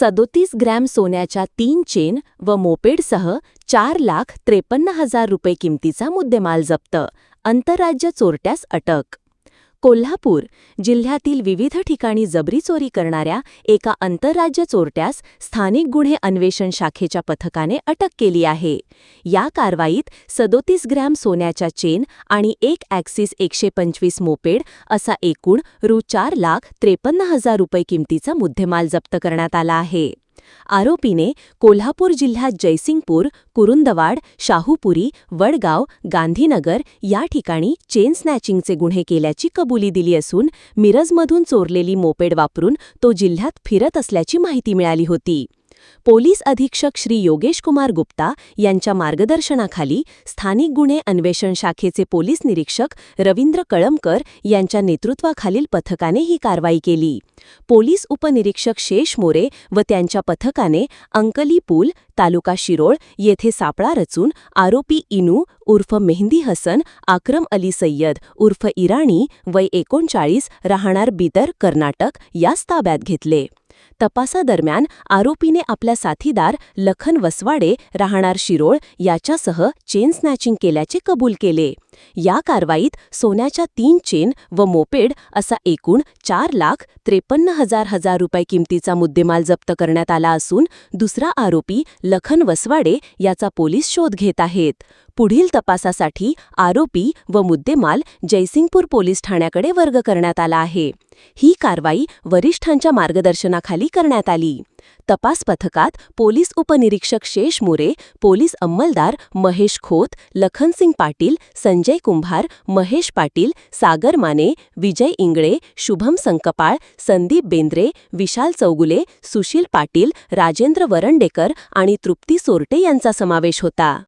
सदोतीस ग्रॅम सोन्याच्या तीन चेन व मोपेडसह चार लाख त्रेपन्न हजार रुपये किमतीचा मुद्देमाल जप्त. आंतरराज्य चोरट्यास अटक. कोल्हापूर जिल्ह्यातील विविध ठिकाणी जबरी चोरी करणाऱ्या एका आंतरराज्य चोरट्यास स्थानिक गुन्हे अन्वेषण शाखेच्या पथकाने अटक केली आहे. या कारवाईत सदोतीस ग्रॅम सोन्याच्या चेन आणि एक ॲक्सिस एकशे पंचवीस मोपेड असा एकूण रु चार लाख त्रेपन्न हजार रुपये किमतीचा मुद्देमाल जप्त करण्यात आला आहे. आरोपीने कोल्हापूर जिल्ह्यात जयसिंगपूर कुरुंदवाड शाहूपुरी वडगाव गांधीनगर या ठिकाणी चेन स्नॅचिंगचे गुन्हे केल्याची कबुली दिली असून मिरजमधून चोरलेली मोपेड वापरून तो जिल्ह्यात फिरत असल्याची माहिती मिळाली होती. पोलीस अधीक्षक श्री योगेश कुमार गुप्ता यांच्या मार्गदर्शनाखाली स्थानिक गुन्हे अन्वेषण शाखेचे पोलीस निरीक्षक रवींद्र कळमकर यांच्या नेतृत्वाखालील पथकाने ही कारवाई केली. पोलीस उपनिरीक्षक शेष मोरे व त्यांच्या पथकाने अंकली पूल तालुका शिरोळ येथे सापळा रचून आरोपी इनू उर्फ मेहंदी हसन आक्रम अली सय्यद उर्फ इराणी वय एकोणचाळीस राहणार बिदर कर्नाटक यास ताब्यात घेतले. तपासादरम्यान आरोपीने आपल्या साथीदार लखन वसवाडे राहणार शिरोळ याच्यासह चेन स्नॅचिंग केल्याचे कबूल केले. या कारवाईत सोन्याच्या तीन चेन व मोपेड असा एकूण चार लाख त्रेपन्न हजार हजार रुपये किमतीचा मुद्देमाल जप्त करण्यात आला असून दुसरा आरोपी लखन वसवाडे याचा पोलीस शोध घेत आहेत. पुढील तपासासाठी आरोपी व मुद्देमाल जयसिंगपूर पोलीस ठाण्याकडे वर्ग करण्यात आला आहे. ही कारवाई वरिष्ठांच्या मार्गदर्शनाखाली करण्यात आली. तपास पथकात पोलीस उपनिरीक्षक शेष मोरे पोलीस अंमलदार महेश खोत लखनसिंग पाटील संजय कुंभार महेश पाटील सागर माने विजय इंगळे शुभम संकपाळ संदीप बेंद्रे विशाल चौगुले सुशील पाटील राजेंद्र वरंडेकर आणि तृप्ती सोरटे यांचा समावेश होता.